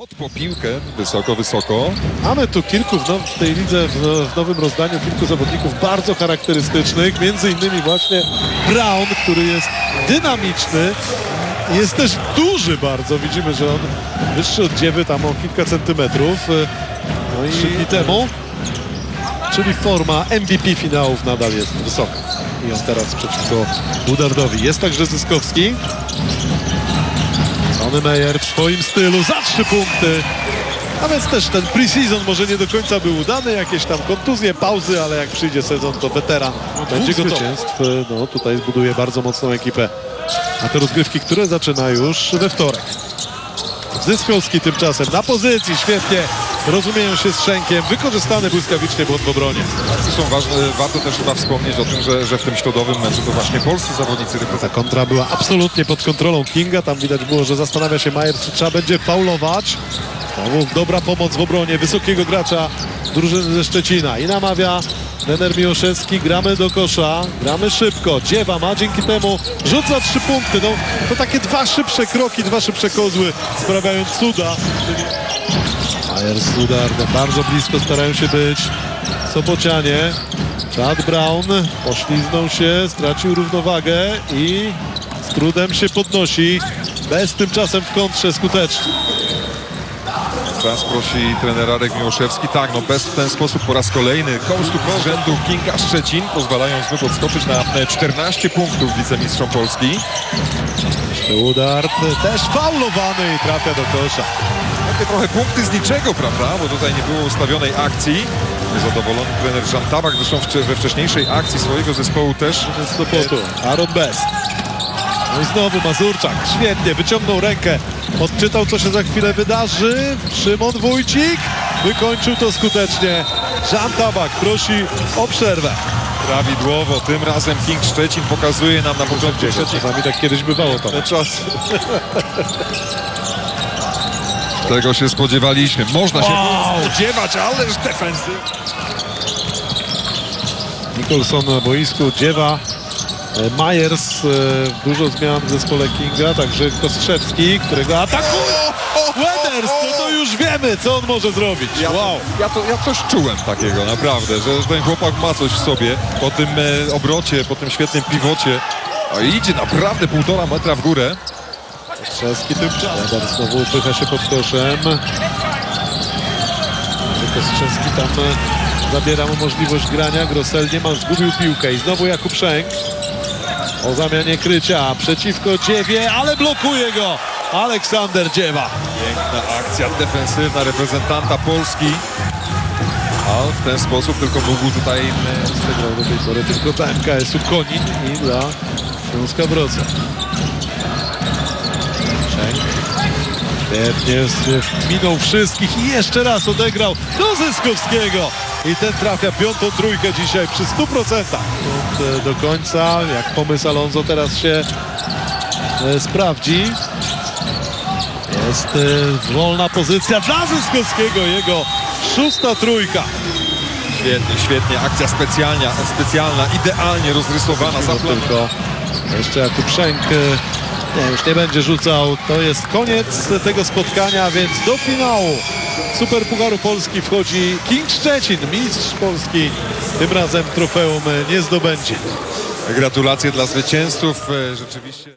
Lot po piłkę, wysoko, wysoko. Mamy tu kilku w, now, w tej lidze, w, w nowym rozdaniu, kilku zawodników bardzo charakterystycznych. Między innymi właśnie Brown, który jest dynamiczny. Jest też duży bardzo. Widzimy, że on wyższy od dziewy tam o kilka centymetrów. No i trzy dni temu. Czyli forma MVP finałów nadal jest wysoka. I on teraz przeciwko Udardowi. Jest także Zyskowski. Tony Meyer w swoim stylu za trzy punkty. A więc też ten preseason może nie do końca był udany, jakieś tam kontuzje, pauzy, ale jak przyjdzie sezon, to weteran będzie gotowy. Zwycięstw, no tutaj zbuduje bardzo mocną ekipę. A te rozgrywki, które zaczyna już we wtorek. Zyskowski tymczasem na pozycji, świetnie. Rozumieją się z Szenkiem, wykorzystany błyskawicznie błąd w obronie. Zresztą ważne, warto też chyba wspomnieć o tym, że, że w tym środowym meczu to właśnie polscy zawodnicy Ta reprezentują. kontra była absolutnie pod kontrolą Kinga. Tam widać było, że zastanawia się Majer, czy trzeba będzie faulować. Znowu dobra pomoc w obronie wysokiego gracza drużyny ze Szczecina. I namawia trener Miłoszewski. Gramy do kosza, gramy szybko. Dziewa ma dzięki temu rzuca trzy punkty. No, to takie dwa szybsze kroki, dwa szybsze kozły sprawiają cuda. Majer z Udarda bardzo blisko starają się być Sobocianie. Chad Brown pośliznął się, stracił równowagę i z trudem się podnosi. Bez tymczasem w kontrze skutecznie. Teraz prosi trener Arek Miłoszewski. Tak, no bez w ten sposób po raz kolejny coast to coast rzędu Kinga Szczecin pozwalają znów odskoczyć na e, 14 punktów wicemistrzom Polski. Udart też faulowany i trafia do kosza. Takie trochę punkty z niczego, prawda? Bo tutaj nie było ustawionej akcji. Niezadowolony trener Żantabak, zresztą we wcześniejszej akcji swojego zespołu też Z Sopotu. Aaron Best. No i znowu Mazurczak. Świetnie, wyciągnął rękę. Odczytał, co się za chwilę wydarzy. Szymon Wójcik wykończył to skutecznie. Żan Tabak prosi o przerwę. prawidłowo. Tym razem King Szczecin pokazuje nam na początku trzeciej Czasami tak kiedyś bywało to. czas. Tego się spodziewaliśmy. Można się spodziewać, ależ defensyw. Nicholson na boisku, Dziewa, e, Myers, e, dużo zmian w zespole Kinga, także Kostrzewski, którego atakuje. Weathers, no to już wiemy, co on może zrobić. Ja, Wow. ja, to, ja coś czułem takiego, naprawdę, że, że ten chłopak ma coś w sobie po tym e, obrocie, po tym świetnym piwocie. A idzie naprawdę półtora metra w górę. Kostrzewski tymczasem. Weathers znowu upycha się pod koszem. Kostrzewski tam e, zabiera mu możliwość grania. Grosel nie ma, zgubił piłkę i znowu Jakub Szenk. O zamianie krycia przeciwko Dziewie, ale blokuje go Aleksander Dziewa. Piękna akcja defensywna reprezentanta Polski. A w ten sposób tylko mógł tutaj e, Zagrał do tej pory tylko dla MKS-u Konin i dla Śląska Wrocław. Świetnie minął wszystkich i jeszcze raz odegrał do Zyskowskiego. I ten trafia piątą trójkę dzisiaj przy 100%. Od, e, do końca, jak pomysł Alonso teraz się e, sprawdzi. Jest e, wolna pozycja dla Zyskowskiego, jego szósta trójka. świetnie, świetnie. Akcja specjalna, specjalna idealnie rozrysowana. Zaplanowana. tylko jeszcze Jakub Szenk nie, już nie będzie rzucał. To jest koniec tego spotkania, więc do finału Super Pucharu Polski wchodzi King Szczecin, mistrz Polski. Tym razem trofeum nie zdobędzie. Gratulacje dla zwycięzców. e, Rzeczywiście.